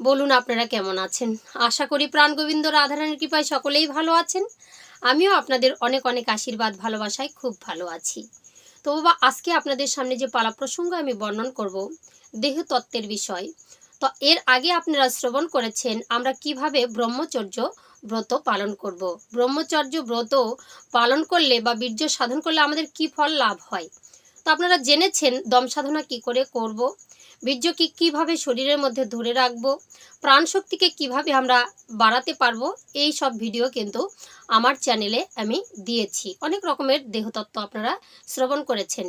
বলুন আপনারা কেমন আছেন? আশা করি প্রাণ গোবিন্দ রাধারানীর কৃপায় সকলেই ভালো আছেন। আমিও আপনাদের অনেক অনেক আশীর্বাদ, ভালোবাসায় খুব ভালো আছি। তো বাবা, আজকে আপনাদের সামনে যে পালা প্রসঙ্গ আমি বর্ণন করব, দেহ তত্ত্বের বিষয়। তো এর আগে আপনারা শ্রবণ করেছেন, আমরা কীভাবে ব্রহ্মচর্য ব্রত পালন করব। ব্রহ্মচর্য ব্রত পালন করলে বা বীর্য সাধন করলে আমাদের কি ফল লাভ হয়? তো আপনারা জেনেছেন দম সাধনা কি করে করব। বীর্যকে কীভাবে শরীরের মধ্যে ধরে রাখব? প্রাণ শক্তিকে কীভাবে আমরা বাড়াতে পারব, এই সব ভিডিও কিন্তু আমার চ্যানেলে আমি দিয়েছি। অনেক রকমের দেহতত্ত্ব আপনারা শ্রবণ করেছেন।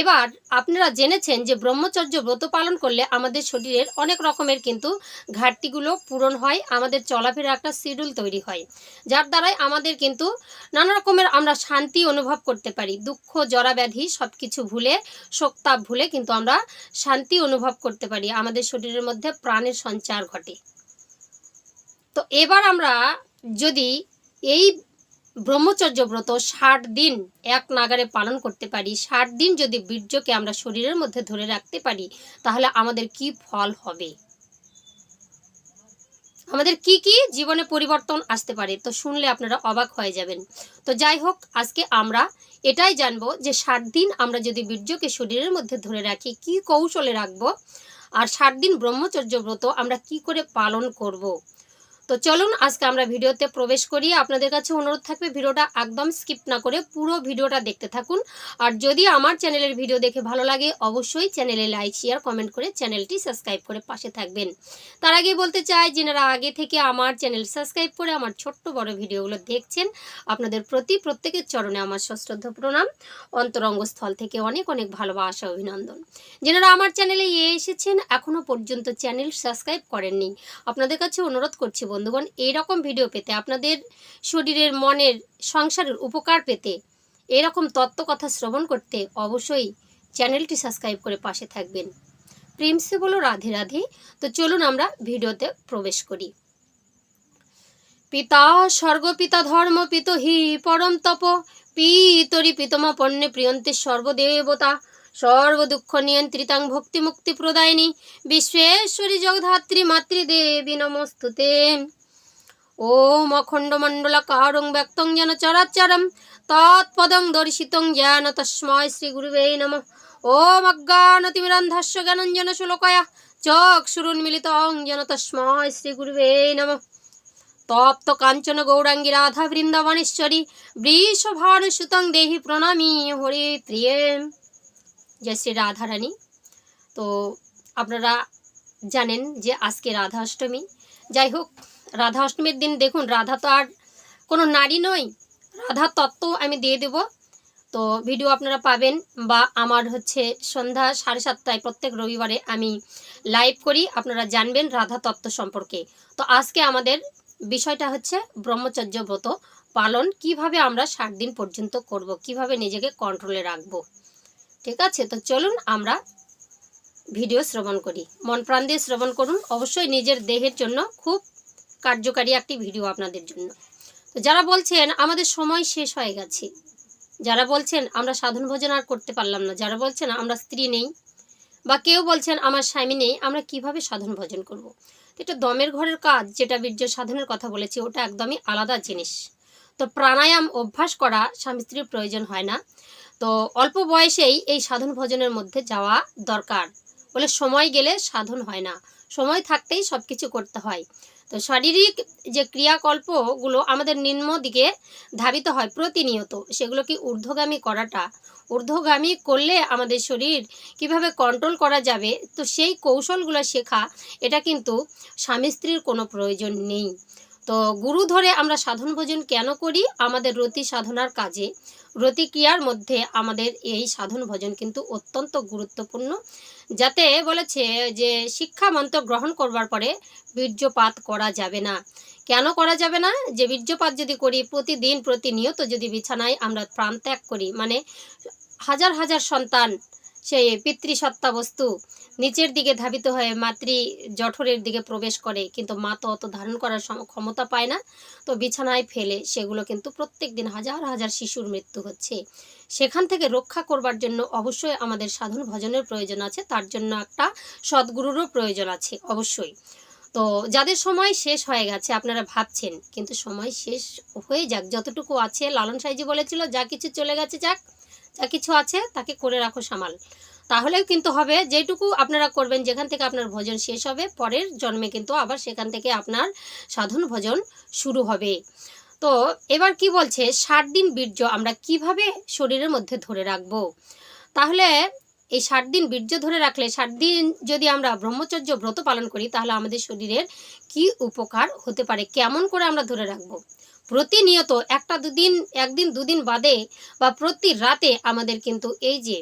এবার আপনারা জেনেছেন যে ব্রহ্মচর্য ব্রত পালন করলে আমাদের শরীরের অনেক রকমের কিন্তু ঘাটতিগুলো পূরণ হয়, আমাদের চলাফেরা একটা শিডিউল তৈরি হয়। যার দ্বারাই আমাদের কিন্তু নানা রকমের আমরা শান্তি অনুভব করতে পারি। দুঃখ জরা ব্যাধি সব কিছু ভুলে, শোকতাপ ভুলে কিন্তু আমরা শান্তি অনুভব করতে পারি। আমাদের শরীরের মধ্যে প্রাণের সঞ্চার ঘটে। তো এবার আমরা যদি এই ব্রহ্মচর্য ব্রত ষাট দিন এক নাগারে পালন করতে পারি, ষাট দিন যদি বীর্যকে আমরা শরীরের মধ্যে ধরে রাখতে পারি, তাহলে আমাদের কি ফল হবে? আমাদের কি কি জীবনে পরিবর্তন আসতে পারে? তো শুনলে আপনারা অবাক হয়ে যাবেন। তো যাই হোক, আজকে আমরা এটাই জানব যে ষাট দিন আমরা যদি বীর্যকে শরীরের মধ্যে ধরে রাখি, কি কৌশলে রাখব? আর ষাট দিন ব্রহ্মচর্য ব্রত আমরা কি করে পালন করব। তো চলুন আজকে আমরা ভিডিওতে প্রবেশ করি। আপনাদের কাছে অনুরোধ থাকবে ভিডিওটা একদম স্কিপ না করে পুরো ভিডিওটা দেখতে থাকুন। আর যদি আমার চ্যানেলের ভিডিও দেখে ভালো লাগে, অবশ্যই চ্যানেলে লাইক, শেয়ার, কমেন্ট করে চ্যানেলটি সাবস্ক্রাইব করে পাশে থাকবেন। তার আগে বলতে চাই যেনারা আগে থেকে আমার চ্যানেল সাবস্ক্রাইব করে আমার ছোট্ট বড় ভিডিওগুলো দেখছেন, আপনাদের প্রতি প্রত্যেকের চরণে আমার সশ্রদ্ধ প্রণাম। অন্তরঙ্গস্থল থেকে অনেক অনেক ভালোবাসা অভিনন্দন। যেনারা আমার চ্যানেলে এসেছেন এখনও পর্যন্ত চ্যানেল সাবস্ক্রাইব করেননি, আপনাদের কাছে অনুরোধ করছি বন্ধুগণ, এইরকম ভিডিও পেতে, আপনাদের শরীরের মনের সংসারের উপকার পেতে এরকম তত্ত্ব কথা শ্রবণ করতে অবশ্যই চ্যানেলটি সাবস্ক্রাইব করে পাশে থাকবেন। প্রেমসে বলো, রাধে রাধে। তো চলুন আমরা ভিডিওতে প্রবেশ করি। পিতা স্বর্গপিতা ধর্ম পিত হি পরম তপ, পিতরি পিতমা, পণ্যে প্রিয়ন্তে সর্বদেবতা। সর্বদুঃখ নিয়ন্ত্রিতাং ভক্তি মুক্তি প্রদায়িনী বিশ্বেশ্বরী জগধাত্রী মাতৃদেবী নমস্তুতে। ওম অখণ্ডমণ্ডলকারং ব্যক্তং যেন চরাচরম তৎপদং দর্শিতং জ্ঞান তস্ময় শ্রী গুরুবে নম। ওম অজ্ঞানতিমিরন্ধস্য জ্ঞানঞ্জন শুলকয়া চক্ষুরুন্মিলিত যেন তস্ময় শ্রী গুরুবে নম। তপ্ত কাঞ্চন গৌরাঙ্গী রাধা বৃন্দাবনেশ্বরী বৃষভানুসুতং দেহি প্রণামী হরি প্রিয়ে জয় শ্রী রাধারানী তো আপনারা জানেন যে আজকে রাধা অষ্টমী যাই হোক রাধা অষ্টমীর দিন দেখুন রাধা তো আর কোনো নারী নয় রাধা তত্ত্ব আমি দিয়ে দেব তো ভিডিও আপনারা পাবেন বা আমার হচ্ছে সন্ধ্যা সাড়ে সাতটায় প্রত্যেক রবিবারে আমি লাইভ করি আপনারা জানবেন রাধা তত্ত্ব সম্পর্কে তো আজকে আমাদের বিষয়টা হচ্ছে ব্রহ্মচর্য ব্রত পালন কীভাবে আমরা ষাট দিন পর্যন্ত করব কীভাবে নিজেকে কন্ট্রোলে রাখব ঠিক আছে? তো চলুন আমরা ভিডিও শ্রবণ করি। মন প্রাণ দিয়ে শ্রবণ করুন। অবশ্যই নিজের দেহের জন্য খুব কার্যকারী একটি ভিডিও আপনাদের জন্য। তো যারা বলছেন, আমাদের সময় শেষ হয়ে গেছে। যারা বলছেন, আমরা সাধন ভোজন আর করতে পারলাম না। যারা বলছেন, আমরা স্ত্রী নেই। বা কেউ বলছেন, আমার স্বামী নেই। আমরা কীভাবে সাধন ভোজন করব। তো এটা দমের ঘরের কাজ, যেটা বীর্য সাধনের কথা বলেছি, ওটা একদমই আলাদা জিনিস। তো প্রাণায়াম অভ্যাস করা স্বামী স্ত্রীর প্রয়োজন হয় না। তো অল্প বয়সেই এই সাধন ভজনের মধ্যে যাওয়া দরকার। বলে সময় গেলে সাধন হয় না। সময় থাকতেই সব কিছু করতে হয়। তো শারীরিক যে ক্রিয়াকল্পগুলো আমাদের নিম্ন দিকে ধাবিত হয় প্রতিনিয়ত সেগুলো কি ঊর্ধ্বগামী করাটা। ঊর্ধ্বগামী করলে আমাদের শরীর কীভাবে কন্ট্রোল করা যাবে, তো সেই কৌশলগুলো শেখা, এটা কিন্তু স্বামী স্ত্রীর কোনো প্রয়োজন নেই। তো গুরু ধরে আমরা সাধন ভোজন কেন করি? আমাদের রতি সাধনার কাজে। রতিক্রিয়ার মধ্যে আমাদের এই সাধন ভজন কিন্তু অত্যন্ত গুরুত্বপূর্ণ। যাতে বলেছে যে, শিক্ষা মন্ত্র গ্রহণ করবার পরে বীর্যপাত করা যাবে না। কেন করা যাবে না? যে, বীর্যপাত যদি করি, প্রতিদিন, প্রতিনিয়ত যদি বিছানায় আমরা প্রাণ ত্যাগ করি মানে হাজার হাজার সন্তান সেই পিতৃসত্তা বস্তু। নিচের দিকে ধাবিত হয়ে মাতৃ জঠরের দিকে প্রবেশ করে, কিন্তু মা তো অত ধারণ করার ক্ষমতা পায় না। তো বিছানায় ফেলে সেগুলো কিন্তু প্রত্যেক দিন হাজার হাজার শিশুর মৃত্যু হচ্ছে। সেখান থেকে রক্ষা করবার জন্য অবশ্যই আমাদের সাধন ভজনের প্রয়োজন আছে, তার জন্য একটা সদ্গুরুরও প্রয়োজন আছে, অবশ্যই। তো যাদের সময় শেষ হয়ে গেছে, আপনারা ভাবছেন, কিন্তু সময় শেষ হয়ে যাক, যতটুকু আছে, লালন সাইজি বলেছিল, যা কিছু চলে গেছে, যাক। যা কিছু আছে তাকে করে রাখো সামাল। তাহলেও কিন্তু হবে, যেটুকু আপনারা করবেন, যেখান থেকে আপনার ভোজন শেষ হবে, পরের জন্মে কিন্তু আবার সেখান থেকে আপনার সাধন ভোজন শুরু হবে। তো এবার কি বলছে? ষাট দিন বীর্য আমরা কীভাবে শরীরের মধ্যে ধরে রাখব? তাহলে এই ষাট দিন বীর্য ধরে রাখলে, ষাট দিন যদি আমরা ব্রহ্মচর্য ব্রত পালন করি, তাহলে আমাদের শরীরের কি উপকার হতে পারে? কেমন করে আমরা ধরে রাখব? প্রতিনিয়ত একটা দুদিন, একদিন, দুদিন বাদে বা প্রতি রাতে আমাদের কিন্তু এই যে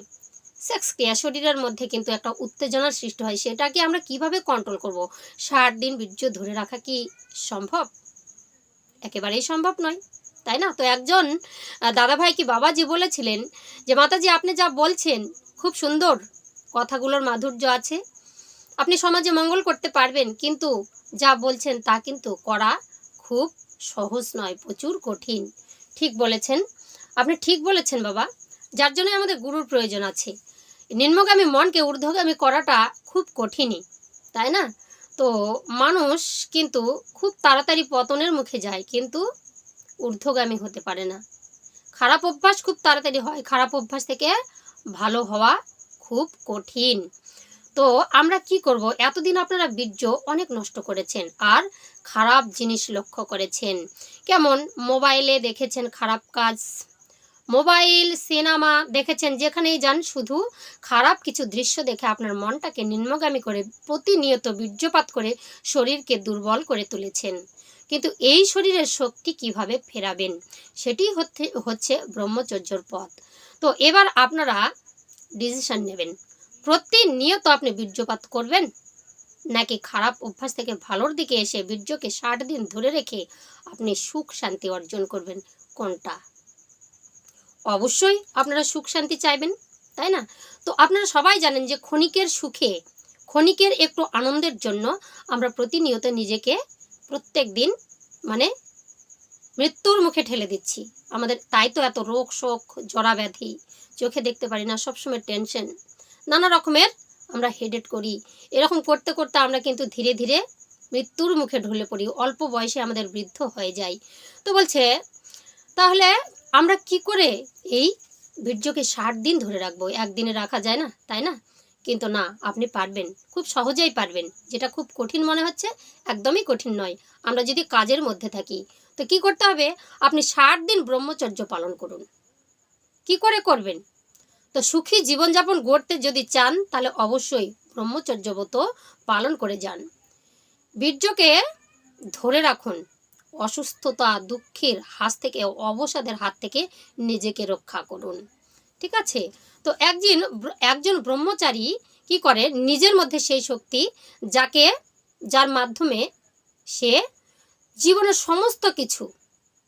সেক্স ক্রিয়া শরীরের মধ্যে কিন্তু একটা উত্তেজনার সৃষ্টি হয়, সেটাকে আমরা কীভাবে কন্ট্রোল করব? ষাট দিন বীর্য ধরে রাখা কি সম্ভব? একেবারেই সম্ভব নয়, তাই না? তো একজন দাদাভাই কি বাবাজি বলেছিলেন যে, মাতাজি, আপনি যা বলছেন খুব সুন্দর, কথাগুলোর মাধুর্য আছে। আপনি সমাজে মঙ্গল করতে পারবেন, কিন্তু যা বলছেন তা কিন্তু করা খুব সহজ নয়, প্রচুর কঠিন। ঠিক বলেছেন। আপনি ঠিক বলেছেন বাবা। যার জন্য আমাদের গুরুর প্রয়োজন আছে। নিম্নগামী মনকে ঊর্ধ্বগামী করাটা খুব কঠিনই, তাই না? তো মানুষ কিন্তু খুব তাড়াতাড়ি পতনের মুখে যায়, কিন্তু ঊর্ধ্বগামী হতে পারে না। খারাপ অভ্যাস খুব তাড়াতাড়ি হয়। খারাপ অভ্যাস থেকে ভালো হওয়া খুব কঠিন। তো আমরা কি করব? এতদিন আপনারা বীর্য অনেক নষ্ট করেছেন। আর খারাপ জিনিস লক্ষ্য করেছেন। কেমন? মোবাইলে দেখেছেন খারাপ কাজ। মোবাইল, সিনেমা দেখেছেন, যেখানেই যান, শুধু খারাপ কিছু দৃশ্য দেখে আপনার মনটাকে নিম্নগামী করে, প্রতিনিয়ত বীর্যপাত করে শরীরকে দুর্বল করে তুলেছেন। কিন্তু এই শরীরের শক্তি কীভাবে ফেরাবেন? সেটি হচ্ছে হচ্ছে ব্রহ্মচর্যর পথ। তো এবার আপনারা ডিসিশন নেবেন। প্রতিনিয়ত আপনি বীর্যপাত করবেন? নাকি খারাপ অভ্যাস থেকে ভালোর দিকে এসে বীর্যকে ষাট দিন ধরে রেখে আপনি সুখ শান্তি অর্জন করবেন? কোনটা? অবশ্যই আপনারা সুখ শান্তি চাইবেন, তাই না? তো আপনারা সবাই জানেন যে ক্ষণিকের সুখে, ক্ষণিকের একটু আনন্দের জন্য আমরা প্রতিনিয়ত নিজেকে প্রত্যেক দিন মানে মৃত্যুর মুখে ঠেলে দিচ্ছি। আমাদের তাই তো এত রোগ, শোক জরা ব্যাধি চোখে দেখতে পারি না, সবসময় টেনশন, নানা রকমের আমরা হেডেট করি। এরকম করতে করতে আমরা কিন্তু ধীরে ধীরে মৃত্যুর মুখে ঢলে পড়ি, অল্প বয়সে আমাদের বৃদ্ধ হয়ে যায় তো বলছে, তাহলে আমরা কি করে এই বীর্যকে ষাট দিন ধরে রাখব? একদিনে রাখা যায় না, তাই না? কিন্তু না, আপনি পারবেন, খুব সহজেই পারবেন। যেটা খুব কঠিন মনে হচ্ছে, একদমই কঠিন নয়। আমরা যদি কাজের মধ্যে থাকি, তো কি করতে হবে? আপনি ষাট দিন ব্রহ্মচর্য পালন করুন। কি করে করবেন? তো সুখী জীবনযাপন গড়তে যদি চান, তাহলে অবশ্যই ব্রহ্মচর্য ব্রত পালন করে যান। বীর্যকে ধরে রাখুন। অসুস্থতা, দুঃখের হাত থেকে, অবসাদের হাত থেকে নিজেকে রক্ষা করুন। ঠিক আছে? তো একদিন একজন ব্রহ্মচারী কি করে? নিজের মধ্যে সেই শক্তি যাকে, যার মাধ্যমে সে জীবনের সমস্ত কিছু,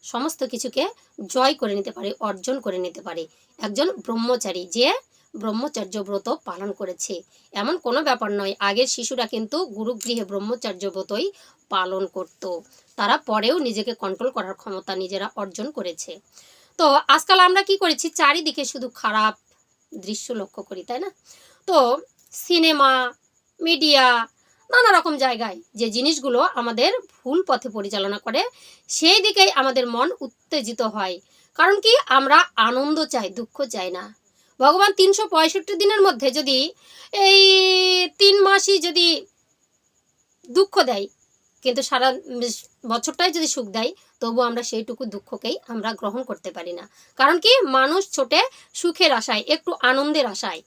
সমস্ত কিছুকে জয় করে নিতে পারে, অর্জন করে নিতে পারে। একজন ব্রহ্মচারী যে ব্রহ্মচর্য ব্রত পালন করেছে। এমন কোনো ব্যাপার নয়, আগের শিশুরা কিন্তু গুরুগৃহে ব্রহ্মচর্য ব্রতই পালন করত। তারা পরেও নিজেকে কন্ট্রোল করার ক্ষমতা নিজেরা অর্জন করেছে। তো আজকাল আমরা কি করেছি? চারিদিকে শুধু খারাপ দৃশ্য লক্ষ্য করি, তাই না? তো সিনেমা, মিডিয়া, নানা রকম জায়গায় যে জিনিসগুলো আমাদের ভুল পথে পরিচালনা করে, সেই দিকেই আমাদের মন উত্তেজিত হয়। কারণ কি আমরা আনন্দ চাই, দুঃখ চাই না। ভগবান তিনশো পঁয়ষট্টি দিনের মধ্যে যদি এই তিন মাসই যদি দুঃখ দেয়, কিন্তু সারা বছরটাই যদি সুখ দেয়, তবু আমরা সেইটুকু দুঃখকেই আমরা গ্রহণ করতে পারি না। কারণ কি মানুষ ছোটে সুখের আশায়, একটু আনন্দের আশায়।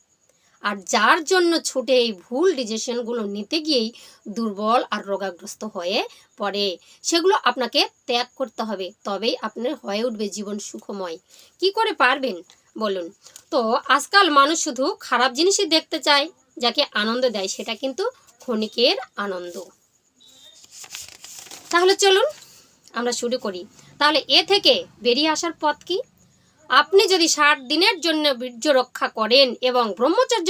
আর যার জন্য ছুটে এই ভুল ডিসিশনগুলো নিতে গিয়েই দুর্বল আর রোগাগ্রস্ত হয়ে পড়ে, সেগুলো আপনাকে ত্যাগ করতে হবে, তবেই আপনার হয়ে উঠবে জীবন সুখময়। কি করে পারবেন? বলুন। তো আজকাল মানুষ শুধু খারাপ জিনিসই দেখতে চায়, যাকে আনন্দ দেয়, সেটা কিন্তু ক্ষণিকের আনন্দ। তাহলে চলুন আমরা শুরু করি। তাহলে এ থেকে বেরিয়ে আসার পথ কি? আপনি যদি ষাট দিনের জন্য বীর্য রক্ষা করেন এবং ব্রহ্মচর্য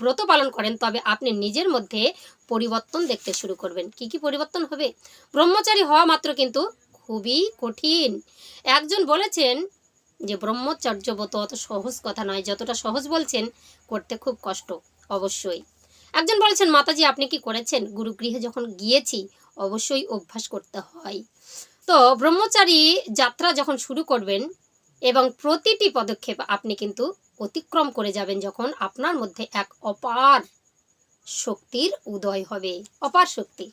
ব্রত পালন করেন, তবে আপনি নিজের মধ্যে পরিবর্তন দেখতে শুরু করবেন। কি কি পরিবর্তন হবে? ব্রহ্মচারী হওয়া মাত্র কিন্তু খুবই কঠিন। একজন বলেছেন যে, ব্রহ্মচর্য ব্রত অত সহজ কথা নয়। যতটা সহজ বলছেন, করতে খুব কষ্ট, অবশ্যই। একজন বলেছেন, মাতাজি, আপনি কি করেছেন? গুরুগৃহে যখন গিয়েছি, অবশ্যই অভ্যাস করতে হয়। তো ব্রহ্মচারী যাত্রা যখন শুরু করবেন এবং প্রতিটি পদক্ষেপ আপনি কিন্তু অতিক্রম করে যাবেন যখন আপনার মধ্যে এক অপার শক্তির উদয় হবে। অপার শক্তি।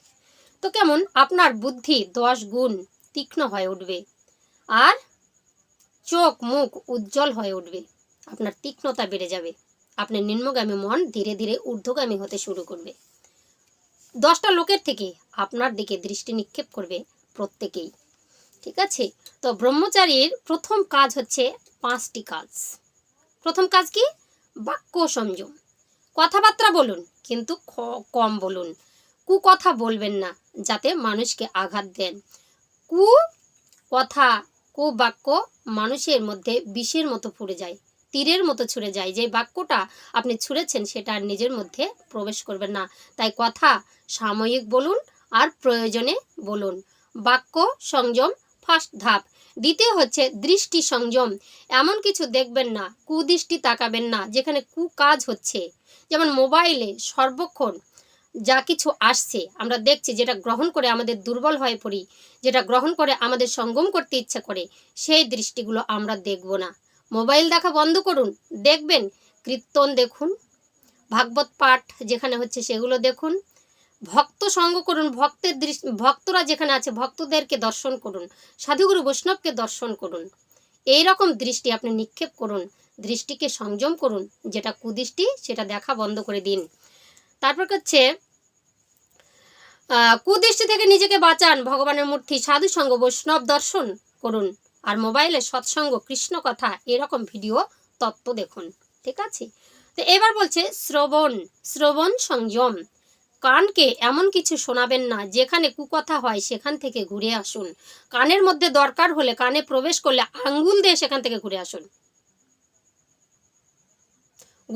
তো কেমন? আপনার বুদ্ধি দশ গুণ তীক্ষ্ণ হয়ে উঠবে আর চোখ মুখ উজ্জ্বল হয়ে উঠবে। আপনার তীক্ষ্ণতা বেড়ে যাবে। আপনার নিম্নগামী মন ধীরে ধীরে ঊর্ধ্বগামী হতে শুরু করবে। দশটা লোকের থেকে আপনার দিকে দৃষ্টি নিক্ষেপ করবে প্রত্যেকেই। ঠিক আছে? তো ব্রহ্মচারীর প্রথম কাজ হচ্ছে পাঁচটি কাজ। প্রথম কাজ কি? বাক্য সংযম। কথাবার্তা বলুন, কিন্তু কম বলুন। কু কথা বলবেন না, যাতে মানুষকে আঘাত দেন। কু কথা, কু বাক্য মানুষের মধ্যে বিষের মতো ফুড়ে যায়, তীরের মতো ছুঁড়ে যায়। যে বাক্যটা আপনি ছুঁড়েছেন, সেটা আর নিজের মধ্যে প্রবেশ করবেন না। তাই কথা সাময়িক বলুন আর প্রয়োজনে বলুন। বাক্য সংযম ফার্স্ট ধাপ। দ্বিতীয় হচ্ছে দৃষ্টি সংযম। এমন কিছু দেখবেন না, কুদৃষ্টি তাকাবেন না, যেখানে কু কাজ হচ্ছে। যেমন মোবাইলে সর্বক্ষণ যা কিছু আসছে, আমরা দেখছি যেটা গ্রহণ করে আমাদের দুর্বল হয়ে পড়ি, যেটা গ্রহণ করে আমাদের সঙ্গম করতে ইচ্ছা করে, সেই দৃষ্টিগুলো আমরা দেখব না। মোবাইল দেখা বন্ধ করুন, দেখবেন কীর্তন দেখুন, ভাগবত পাঠ যেখানে হচ্ছে সেগুলো দেখুন ভক্ত সঙ্গ করুন, ভক্তের দৃষ্টি ভক্তরা যেখানে আছে ভক্তদেরকে দর্শন করুন, সাধুগুরু বৈষ্ণবকে দর্শন করুন। এই রকম দৃষ্টি আপনি নিক্ষেপ করুন, দৃষ্টিকে সংযম করুন, যেটা কুদৃষ্টি সেটা দেখা বন্ধ করে দিন। তারপর হচ্ছে কুদৃষ্টি থেকে নিজেকে বাঁচান, ভগবানের মূর্তি, সাধু সঙ্গ, বৈষ্ণব দর্শন করুন, আর মোবাইলে সৎসঙ্গ, কৃষ্ণ কথা, এরকম ভিডিও তত্ত্ব দেখুন, ঠিক আছে? তো এবার বলছে শ্রবণ শ্রবণ সংযম। কানকে এমন কিছু শোনাবেন না, যেখানে কুকথা হয় সেখান থেকে ঘুরে আসুন। কানের মধ্যে দরকার হলে কানে প্রবেশ করলে আঙ্গুল দিয়ে সেখান থেকে ঘুরে আসুন।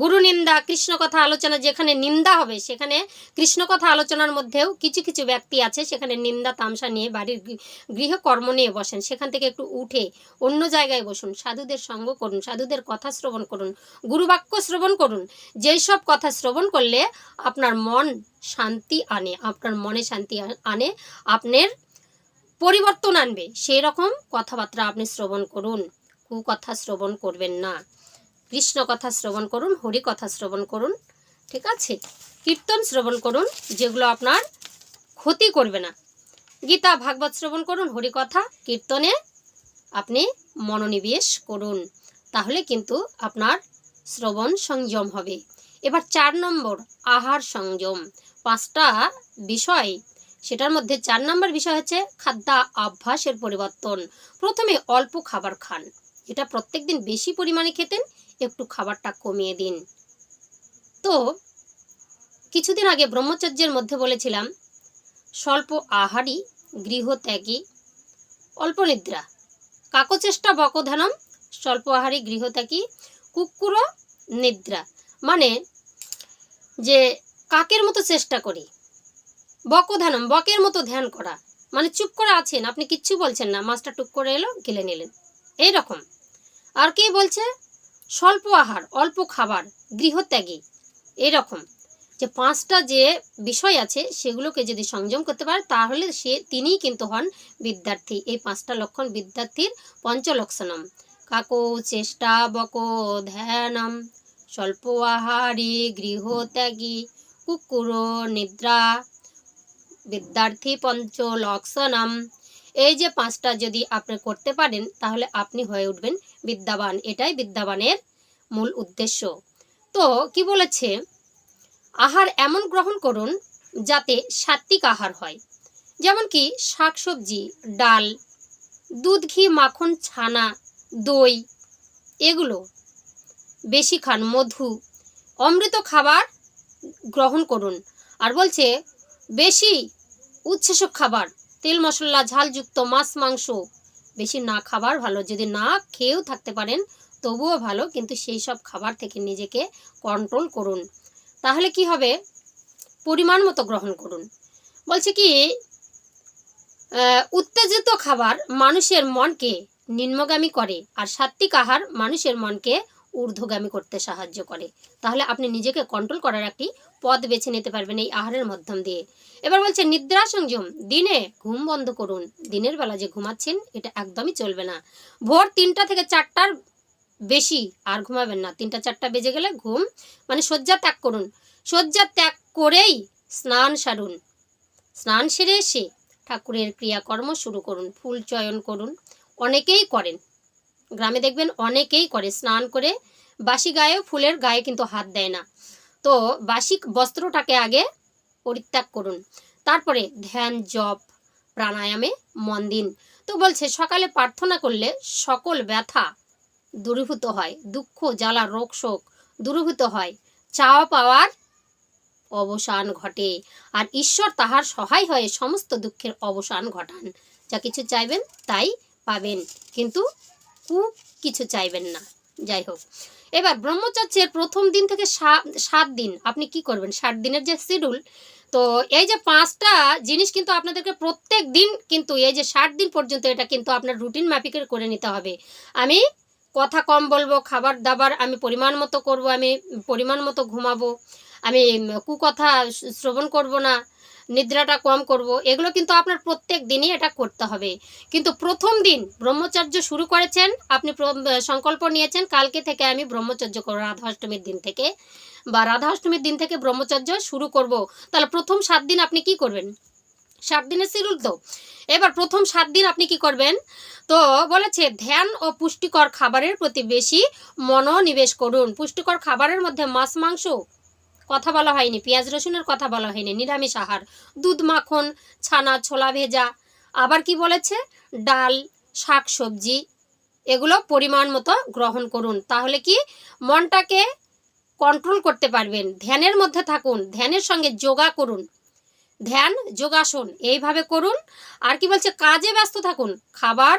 গুরু নিন্দা, কৃষ্ণ কথা আলোচনা যেখানে নিন্দা হবে, সেখানে কৃষ্ণ কথা আলোচনার মধ্যেও কিছু কিছু ব্যক্তি আছে, সেখানে নিন্দা তামসা নিয়ে বাড়ির গৃহকর্ম নিয়ে বসেন। সেখান থেকে একটু উঠে অন্য জায়গায় বসুন, সাধুদের সঙ্গ করুন, সাধুদের কথা শ্রবণ করুন, গুরুবাক্য শ্রবণ করুন। যেই সব কথা শ্রবণ করলে আপনার মন শান্তি আনে, আপনার মনে শান্তি আনে, আপনার পরিবর্তন আনবে। সেই রকম কথাবার্তা আপনি শ্রবণ করুন। কুকথা শ্রবণ করবেন না। কৃষ্ণ কথা শ্রবণ করুন, হরি কথা শ্রবণ করুন, ঠিক আছে? কীর্তন শ্রবণ করুন, যেগুলো আপনার ক্ষতি করবে না। গীতা, ভাগবত শ্রবণ করুন, হরি কথা কীর্তনে আপনি মনোনিবেশ করুন। তাহলে কিন্তু আপনার শ্রবণ সংযম হবে। এবার চার নম্বর, আহার সংযম। পাঁচটা বিষয়, সেটার মধ্যে চার নম্বর বিষয় হচ্ছে খাদ্যা অভ্যাসের পরিবর্তন। প্রথমে অল্প খাবার খান। এটা প্রত্যেকদিন বেশি পরিমাণে খেতেন একটু খাবারটা কমিয়ে দিন। তো, কিছুদিন আগে ব্রহ্মচর্যের মধ্যে বলেছিলাম, স্বল্প আহারই, গৃহত্যাগী, অল্প নিদ্রা। কাকচেষ্টা বকধানম, স্বল্প আহারী গৃহত্যাগী কুকুর নিদ্রা। মানে যে কাকের মতো চেষ্টা করি। বকধানম, বকের মতো ধ্যান করা। মানে চুপ করে আছেন, আপনি কিচ্ছু বলছেন না। মাছটা টুক করে এলো, গেলে নিলেন। এই রকম আর কে বলছে? স্বল্প আহার, অল্প খাবার, গৃহত্যাগী। এরকম যে পাঁচটা যে বিষয় আছে সেগুলোকে যদি সংযম করতে পারে, তাহলে সে তিনিই কিন্তু হন বিদ্যার্থী। এই পাঁচটা লক্ষণ বিদ্যার্থীর পঞ্চলক্ষণম। কাকো চেষ্টা, বক ধ্যানম, স্বল্প আহারী, গৃহত্যাগী, কুকুর নিদ্রা, বিদ্যার্থী পঞ্চলক্ষণম এই যে পাঁচটা যদি আপনি করতে পারেন, তাহলে আপনি হয়ে উঠবেন বিদ্যাবান। এটাই বিদ্যাবানের মূল উদ্দেশ্য। তো কি বলেছে? আহার এমন গ্রহণ করুন যাতে সাত্বিক আহার হয়। যেমন কি শাকসবজি, ডাল, দুধ, ঘি, মাখন, ছানা, দই, এগুলো। বেশি খান, মধু, অমৃত খাবার গ্রহণ করুন। আর বলছে, বেশি উচ্ছেসক খাবার তেল মশলা, ঝালযুক্ত মাছ, মাংস। বেশি না খাবার ভালো। যদি না খেয়েও থাকতে পারেন, তবুও ভালো। কিন্তু সেই সব খাবার থেকে নিজেকে কন্ট্রোল করুন। তাহলে কি হবে? পরিমাণ মতো গ্রহণ করুন। বলছে কি উত্তেজিত খাবার মানুষের মনকে নিম্নগামী করে আর সাত্বিক আহার মানুষের মনকে ঊর্ধ্বগামী করতে সাহায্য করে। তাহলে আপনি নিজেকে কন্ট্রোল করার একটি পথ বেছে নিতে পারবেন এই আহারের মাধ্যম দিয়ে। এবার বলছে, নিদ্রা সংযম, দিনে ঘুম বন্ধ করুন। দিনের বেলা যে ঘুমাচ্ছেন, এটা একদমই চলবে না। ভোর তিনটা থেকে চারটার বেশি আর ঘুমাবেন না। তিনটা চারটা বেজে গেলে ঘুম মানে শয্যা ত্যাগ করুন। শয্যা ত্যাগ করেই স্নান সারুন। স্নান সেরে এসে ঠাকুরের ক্রিয়াকর্ম শুরু করুন, ফুল চয়ন করুন। অনেকেই করেন। গ্রামে দেখবেন অনেকেই করে। স্নান করে বাসি গায়েও ফুলের গায়ে কিন্তু হাত দেয় না। তো বাসি বস্ত্রটাকে আগে পরিত্যাগ করুন। তারপরে ধ্যান, জপ, প্রাণায়ামে মন দিন। তো বলছে, সকালে প্রার্থনা করলে সকল ব্যথা দূরীভূত হয়, দুঃখ, জ্বালা, রোগ, শোক দূরীভূত হয়। চাওয়া পাওয়ার অবসান ঘটে আর ঈশ্বর তাহার সহায় হয়ে সমস্ত দুঃখের অবসান ঘটান। যা কিছু চাইবেন তাই পাবেন, কিন্তু কু কিছু চাইবেন না। যাই হোক এবার ব্রহ্মচর্যের প্রথম দিন থেকে সাত দিন, আপনি কি করবেন? ষাট দিনের যে শিডিউল তো এই যে পাঁচটা জিনিস কিন্তু আপনাদেরকে প্রত্যেক দিন কিন্তু এই যে ষাট দিন পর্যন্ত এটা কিন্তু আপনার রুটিন ম্যাপিকের করে নিতে হবে। আমি কথা কম বলব, খাবার দাবার আমি পরিমাণ মতো করব, আমি পরিমাণ মতো ঘুমাবো, আমি কুকথা শ্রবণ করব না নিদ্রাটা কম করব, এগুলো কিন্তু আপনার প্রত্যেক দিনই এটা করতে হবে। কিন্তু প্রথম দিন ব্রহ্মচর্য শুরু করেছেন, আপনি সংকল্প নিয়েছেন, কালকে থেকে আমি ব্রহ্মচর্য করব রাধা অষ্টমীর দিন থেকে। বা রাধা অষ্টমীর দিন থেকে ব্রহ্মচর্য শুরু করব। তাহলে প্রথম সাত দিন আপনি কি করবেন? সাত দিনের শিডিউল তো। এবার প্রথম সাত দিন আপনি কি করবেন? তো বলেছে, ধ্যান ও পুষ্টিকর খাবারের প্রতি বেশি মনোনিবেশ করুন। পুষ্টিকর খাবারের মধ্যে মাছ, মাংস কথা বলা হয়নি, পেঁয়াজ রসুনের কথা বলা হয়নি, নিরামিষ আহার, দুধ মাখন, ছানা, ছোলা ভেজা, আবার কি বলেছে? ডাল, শাক সবজি, এগুলো পরিমাণ মতো গ্রহণ করুন, তাহলে কি মনটাকে কন্ট্রোল করতে পারবেন। ধ্যানের মধ্যে থাকুন, ধ্যানের সঙ্গে যোগা করুন। ধ্যান, যোগাসন, এইভাবে করুন। আর কি বলছে? কাজে ব্যস্ত থাকুন, খাবার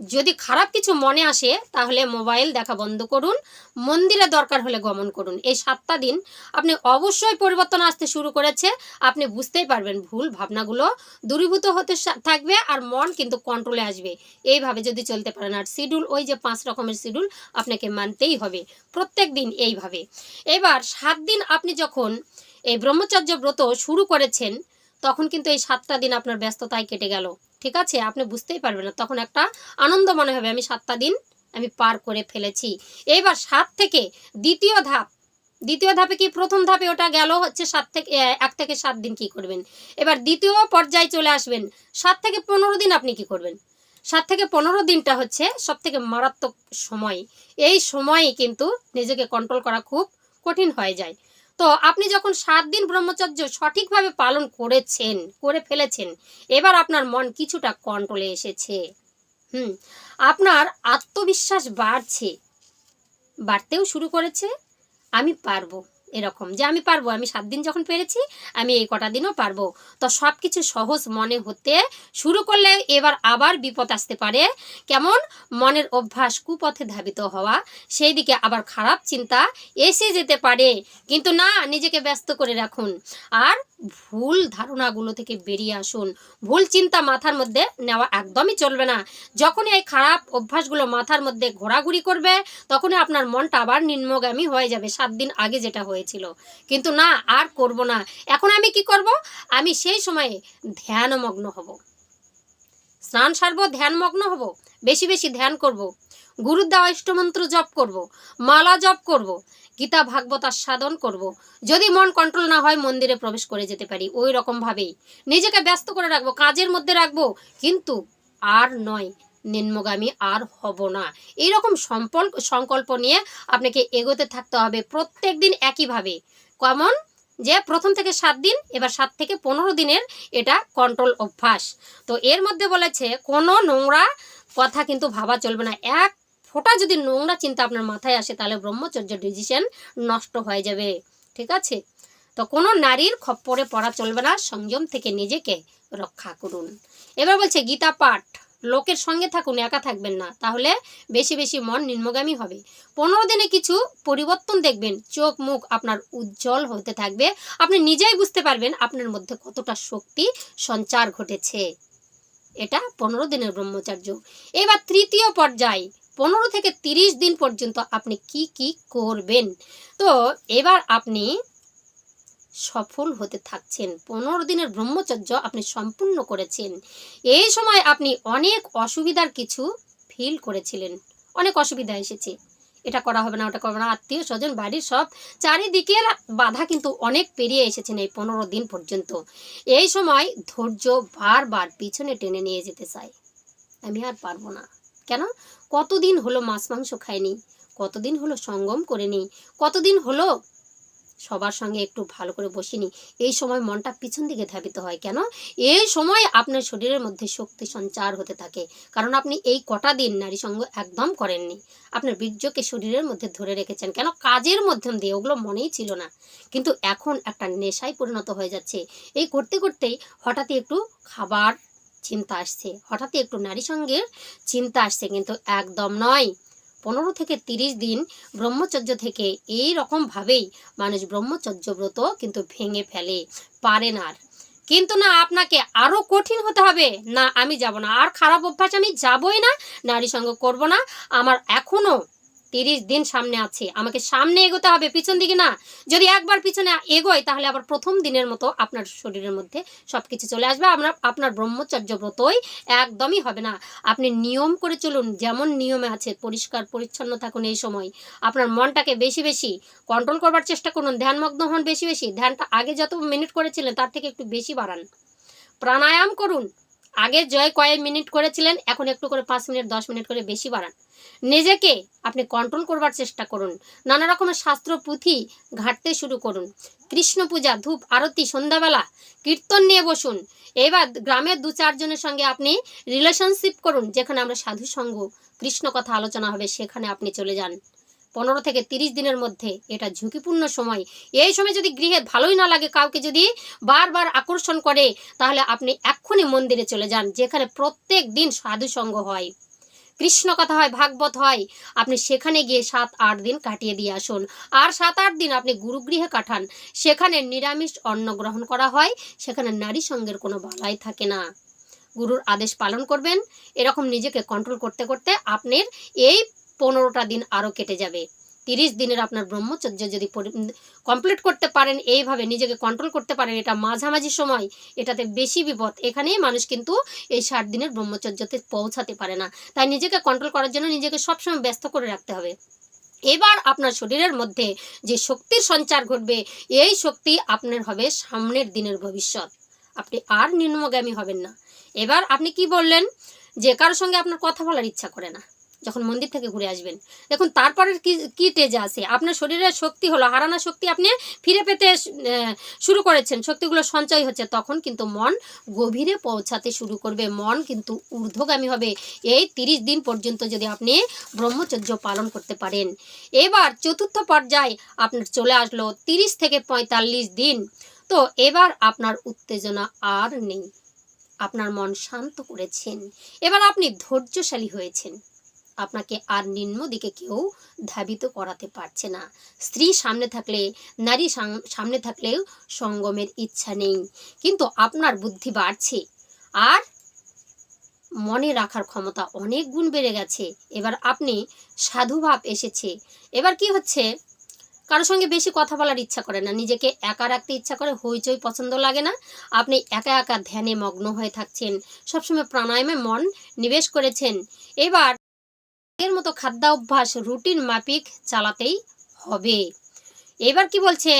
যদি খারাপ কিছু মনে আসে, তাহলে মোবাইল দেখা বন্ধ করুন, মন্দিরে দরকার হলে গমন করুন। এই সাতটা দিন আপনি অবশ্যই পরিবর্তন আসতে শুরু করেছে, আপনি বুঝতেই পারবেন ভুল ভাবনাগুলো দূরীভূত হতে থাকবে আর মন কিন্তু কন্ট্রোলে আসবে। এইভাবে যদি চলতে পারেন, আর শিডিউল, ওই যে পাঁচ রকমের শিডিউল আপনাকে মানতেই হবে, প্রত্যেক দিন এইভাবে। এবার সাত দিন আপনি যখন এই ব্রহ্মচর্য ব্রত শুরু করেছেন, তখন কিন্তু এই সাতটা দিন আপনার ব্যস্ততায় কেটে গেল। ঠিক আছে? আপনি বুঝতেই পারবেন না। তখন একটা আনন্দ মনে হবে। আমি সাতটা দিন আমি পার করে ফেলেছি। এইবার সাত থেকে দ্বিতীয় ধাপ। দ্বিতীয় ধাপে কি প্রথম ধাপে ওটা গেল হচ্ছে সাত থেকে এক থেকে সাত দিন কি করবেন? এবার দ্বিতীয় পর্যায়ে চলে আসবেন। সাত থেকে পনেরো দিন আপনি কি করবেন? সাত থেকে পনেরো দিনটা হচ্ছে সব থেকে মারাত্মক সময়। এই সময়ে কিন্তু নিজেকে কন্ট্রোল করা খুব কঠিন হয়ে যায়। তো আপনি যখন সাত দিন ব্রহ্মচর্য সঠিকভাবে পালন করেছেন, করে ফেলেছেন, এবার আপনার মন কিছুটা কন্ট্রোলে এসেছে। হুম, আপনার আত্মবিশ্বাস বাড়ছে। বাড়তেও শুরু করেছে, আমি পারব। এরকম। যে আমি পারব, আমি সাত দিন যখন পেরেছি, আমি এই কটা দিনও পারব। তো সব কিছু সহজ মনে হতে শুরু করলে এবার আবার বিপদ আসতে পারে। কেমন? মনের অভ্যাস কুপথে ধাবিত হওয়া, সেই দিকে আবার খারাপ চিন্তা এসে যেতে পারে। কিন্তু না, নিজেকে ব্যস্ত করে রাখুন। আর ভুল ধারণাগুলো থেকে বেরিয়ে আসুন। ভুল চিন্তা মাথার মধ্যে নেওয়া একদমই চলবে না। যখনই এই খারাপ অভ্যাসগুলো মাথার মধ্যে ঘোরাঘুরি করবে, তখনই আপনার মনটা আবার নিম্নগামী হয়ে যাবে সাত দিন আগে যেটা হয়েছিল। কিন্তু না, আর করব না। এখন আমি কি করব? আমি সেই সময়ে ধ্যানমগ্ন হব। স্নান সারবো, ধ্যানমগ্ন হব। বেশি বেশি ধ্যান করব। গুরুদেব অষ্টমন্ত্র জপ করব। মালা জপ করব। গীতা ভাগবত সাধন করব। যদি মন কন্ট্রোল না হয়, মন্দিরে প্রবেশ করে যেতে পারি। ওই রকম ভাবেই নিজেকে ব্যস্ত করে রাখব, কাজের মধ্যে রাখব। কিন্তু আর নয়, নিম্নগামী আর হব না। এইরকম সম্পর্ক, সংকল্প নিয়ে আপনাকে এগোতে থাকতে হবে প্রত্যেক দিন একইভাবে। কেমন? যে প্রথম থেকে সাত দিন, এবার সাত থেকে পনেরো দিনের এটা কন্ট্রোল অভ্যাস। তো এর মধ্যে বলেছে, কোনো নোংরা কথা কিন্তু ভাবা চলবে না। এক ফোঁটা যদি নোংরা চিন্তা আপনার মাথায় আসে, তাহলে ব্রহ্মচর্য ডিসিশন নষ্ট হয়ে যাবে। ঠিক আছে? তো কোনো নারীর খপ্পরে পড়া চলবে না, সংযম থেকে নিজেকে রক্ষা করুন। এবার বলছে, গীতা পাঠ, লোকের সঙ্গে থাকুন, একা থাকবেন না। তাহলে বেশি বেশি মন নিম্নগামী হবে। পনেরো দিনে কিছু পরিবর্তন দেখবেন, চোখ মুখ আপনার উজ্জ্বল হতে থাকবে। আপনি নিজেই বুঝতে পারবেন আপনার মধ্যে কতটা শক্তি সঞ্চার ঘটেছে। এটা পনেরো দিনের ব্রহ্মচার্য। এবার তৃতীয় পর্যায় পনেরো থেকে তিরিশ দিন পর্যন্ত আপনি কি কি করবেন? তো এবার আপনি সফল হতে থাকছেন। পনেরো দিনের ব্রহ্মচর্য আপনি সম্পূর্ণ করেছেন। এই সময় আপনি অনেক অসুবিধার কিছু ফিল করেছিলেন। অনেক অসুবিধা এসেছে। এটা করা হবে না, ওটা করবে না। আত্মীয় স্বজন, বাড়ির সব চারিদিকের বাধা কিন্তু অনেক পেরিয়ে এসেছেন এই পনেরো দিন পর্যন্ত। এই সময় ধৈর্য বারবার পিছনে টেনে নিয়ে যেতে চাই। আমি আর পারব না। কেন? কতদিন হলো মাছ মাংস খাইনি? কতদিন হলো সঙ্গম করে করিনি? কতদিন হলো সবার সঙ্গে একটু ভালো করে বসিনি? এই সময় মনটা পিছন দিকে ধাবিত হয় কেন? এই সময় আপনার শরীরের মধ্যে শক্তি সঞ্চার হতে থাকে। কারণ আপনি এই কটা দিন নারী সঙ্গ একদম করেননি। আপনার বীর্যকে শরীরের মধ্যে ধরে রেখেছেন কেন? কাজের মাধ্যম দিয়ে, ওগুলো মনেই ছিল না। কিন্তু এখন একটা নেশায় পরিণত হয়ে যাচ্ছে। এই করতে করতেই হঠাৎই একটু খাবার চিন্তা আসছে। হঠাৎই একটু নারী সঙ্গের চিন্তা আসছে, কিন্তু একদম নয়। পনেরো থেকে তিরিশ দিন ব্রহ্মচর্য থেকে এই রকমভাবেই মানুষ ব্রহ্মচর্য ব্রত কিন্তু ভেঙে ফেলে, পারে না আর। কিন্তু না, আপনাকে আরও কঠিন হতে হবে। না, আমি যাব না। আর খারাপ অভ্যাস আমি যাবই না, নারী সঙ্গ করব না। আমার এখনও তিরিশ দিন সামনে আছে। আমাকে সামনে এগোতে হবে, পিছন দিকে না। যদি একবার পিছনে এগোয়, তাহলে আবার প্রথম দিনের মতো আপনার শরীরের মধ্যে সব কিছু চলে আসবে। আপনার আপনার ব্রহ্মচর্য ব্রতই একদমই হবে না। আপনি নিয়ম করে চলুন, যেমন নিয়মে আছে, পরিষ্কার, পরিচ্ছন্ন থাকুন এই সময়। আপনার মনটাকে বেশি বেশি কন্ট্রোল করবার চেষ্টা করুন। ধ্যানমগ্ন হন বেশি বেশি। ধ্যানটা আগে যত মিনিট করেছিলেন, তার থেকে একটু বেশি বাড়ান। প্রাণায়াম করুন। আগে জয় কয়েক মিনিট করেছিলেন, এখন একটু করে পাঁচ মিনিট দশ মিনিট করে বেশি বাড়ান। নিজেকে আপনি কন্ট্রোল করবার চেষ্টা করুন। নানা রকমের শাস্ত্র, পুঁথি ঘাটতে শুরু করুন। কৃষ্ণ পূজা, ধূপ, আরতি, সন্ধ্যাবেলা কীর্তন নিয়ে বসুন। এবার গ্রামের দু চারজনের সঙ্গে আপনি রিলেশনশিপ করুন, যেখানে আমরা সাধু সঙ্গ, কৃষ্ণ কথা আলোচনা হবে, সেখানে আপনি চলে যান। পনেরো থেকে তিরিশ দিনের মধ্যে এটা ঝুঁকিপূর্ণ সময়। এই সময় যদি গৃহে ভালোই না লাগে, কাউকে যদি বারবার আকর্ষণ করে, তাহলে আপনি এক্ষুনি মন্দিরে চলে যান, যেখানে প্রত্যেক দিন সাধু সঙ্গ হয়। কৃষ্ণ কথা হয়, ভাগবত হয়, আপনি সেখানে গিয়ে সাত, আট দিন কাটিয়ে দিয়ে আসুন। আর সাত, আট দিন আপনি গুরুগৃহে কাটান। সেখানে নিরামিষ অন্ন গ্রহণ করা হয়, সেখানে নারী সঙ্গের কোনো বালাই থাকে না। গুরুর আদেশ পালন করবেন, এরকম নিজেকে কন্ট্রোল করতে করতে আপনার এই পনেরোটা দিন আরও কেটে যাবে। তিরিশ দিনের আপনার ব্রহ্মচর্য যদি কমপ্লিট করতে পারেন এইভাবে, নিজেকে কন্ট্রোল করতে পারেন, এটা মাঝামাঝি সময়, এটাতে বেশি বিপদ। এখানেই মানুষ কিন্তু এই ষাট দিনের ব্রহ্মচর্যতে পৌঁছাতে পারে না। তাই নিজেকে কন্ট্রোল করার জন্য নিজেকে সবসময় ব্যস্ত করে রাখতে হবে। এবার আপনার শরীরের মধ্যে যে শক্তির সঞ্চার ঘটবে, এই শক্তি আপনার হবে সামনের দিনের ভবিষ্যৎ। আপনি আর নিম্নগামী হবেন না। এবার আপনি কি বললেন? যে কারোর সঙ্গে আপনার কথা বলার ইচ্ছা করে না। যখন মন্দির থেকে ঘুরে আসবেন। দেখুন, তারপরের কি কি টেজে আসে আপনার শরীরের শক্তি হলো, হারানা শক্তি আপনি ফিরে পেতে শুরু করেছেন। শক্তিগুলো সঞ্চয় হচ্ছে তখন কিন্তু মন গভীরে পৌঁছাতে শুরু করবে। মন কিন্তু ঊর্ধ্বগামী হবে। এই তিরিশ দিন পর্যন্ত যদি আপনি ব্রহ্মচর্য পালন করতে পারেন। এবার চতুর্থ পর্যায়ে আপনার চলে আসলো তিরিশ থেকে পঁয়তাল্লিশ দিন। তো এবার আপনার উত্তেজনা আর নেই। আপনার মন শান্ত করেছেন। এবার আপনি ধৈর্যশালী হয়েছেন। আপনাকে আর নিম্ন দিকে কেউ ধাবিত করাতে পারছে না। স্ত্রী সামনে থাকলে, নারী সাম- সামনে থাকলেও সঙ্গমের ইচ্ছা নেই। কিন্তু আপনার বুদ্ধি বাড়ছে। আর মনে রাখার ক্ষমতা অনেক গুণ বেড়ে গেছে। এবার আপনি সাধুভাব এসেছে। এবার কি হচ্ছে? কারোর সঙ্গে বেশি কথা বলার ইচ্ছা করে না। নিজেকে একা রাখতে ইচ্ছা করে হইচই পছন্দ লাগে না। আপনি একা একা ধ্যানে মগ্ন হয়ে থাকছেন। সবসময় প্রাণায়ামে মন নিবেশ করেছেন। এবার এর মতো খাদ্যাভ্যাস রুটিন মাফিক চালাতেই হবে। এবার কি বলছে?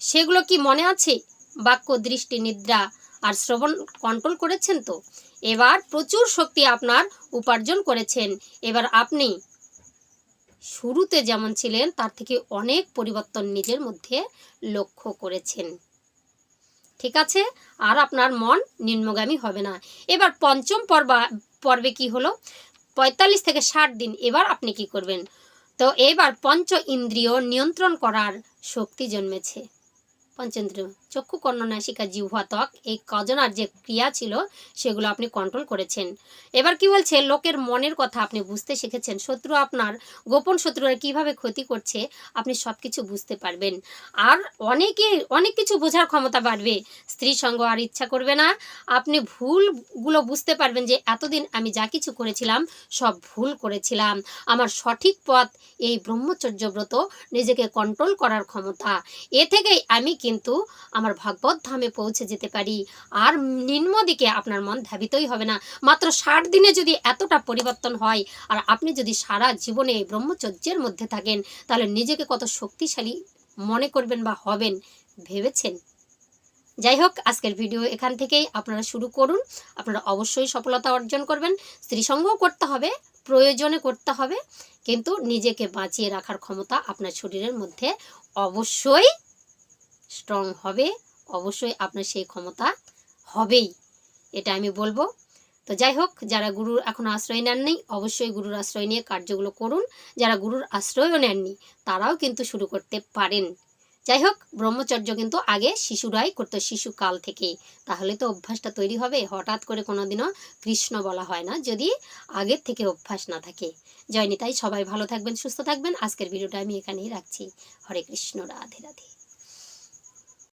সেগুলো কি মনে আছে? বাক্য দৃষ্টি, নিদ্রা আর শ্রবণ কন্ট্রোল করেছেন তো? এবার প্রচুর শক্তি আপনার উপার্জন করেছেন। এবার আপনি শুরুতে যেমন ছিলেন, তার থেকে অনেক পরিবর্তন নিজের মধ্যে লক্ষ্য করেছেন। ঠিক আছে? আর আপনার মন নিম্নগামী হবে না। এবার পঞ্চম পর্বা, পর্বে কি হলো? পঁয়তাল্লিশ থেকে ষাট দিন এবার আপনি কি করবেন? তো এবার পঞ্চ ইন্দ্রিয় নিয়ন্ত্রণ করার শক্তি জন্মেছে। পঞ্চেন্দ্রিয় চক্ষু কর্ণ নাসিকা জিহ্বা ত্বক এই কজনার যে ক্রিয়া ছিল, সেগুলো আপনি কন্ট্রোল করেছেন। এবার কি বলছে? লোকের মনের কথা আপনি বুঝতে শিখেছেন। শত্রু আপনার, গোপন শত্রুরা কীভাবে ক্ষতি করছে, আপনি সব কিছু বুঝতে পারবেন। আর অনেকে, অনেক কিছু বোঝার ক্ষমতা বাড়বে। স্ত্রী সঙ্গ আর ইচ্ছা করবে না। আপনি ভুলগুলো বুঝতে পারবেন যে, এতদিন আমি যা কিছু করেছিলাম, সব ভুল করেছিলাম। আমার সঠিক পথ, এই ব্রহ্মচর্য ব্রত নিজেকে কন্ট্রোল করার ক্ষমতা। এ থেকেই আমি কিন্তু আমার ভাগবত ধামে পৌঁছে যেতে পারি। আর নিম্ন দিকে আপনার মন ধাবিতই হবে না। মাত্র ষাট দিনে যদি এতটা পরিবর্তন হয়, আর আপনি যদি সারা জীবনে ব্রহ্মচর্যের মধ্যে থাকেন, তাহলে নিজেকে কত শক্তিশালী মনে করবেন বা হবেন, ভেবেছেন? যাই হোক, আজকের ভিডিও এখান থেকেই আপনারা শুরু করুন। আপনারা অবশ্যই সফলতা অর্জন করবেন। স্ত্রীসঙ্গও করতে হবে, প্রয়োজনে করতে হবে। কিন্তু নিজেকে বাঁচিয়ে রাখার ক্ষমতা আপনার শরীরের মধ্যে অবশ্যই স্ট্রং হবে, অবশ্যই আপনার সেই ক্ষমতা হবেই। এটা আমি বলব। তো যাই হোক, যারা গুরুর এখন আশ্রয় নেননি অবশ্যই গুরুর আশ্রয় নিয়ে কার্যগুলো করুন। যারা গুরুর আশ্রয়ও নেননি, তারাও কিন্তু শুরু করতে পারেন। যাই হোক, ব্রহ্মচর্য কিন্তু আগে শিশুরাই করতো শিশুকাল থেকে তাহলে তো অভ্যাসটা তৈরি হবে, হঠাৎ করে কোনোদিনও কৃষ্ণ বলা হয় না, যদি আগের থেকে অভ্যাস না থাকে। জয় নিতাই, সবাই ভালো থাকবেন, সুস্থ থাকবেন। আজকের ভিডিওটা আমি এখানেই রাখছি। হরে কৃষ্ণ, রাধে রাধে।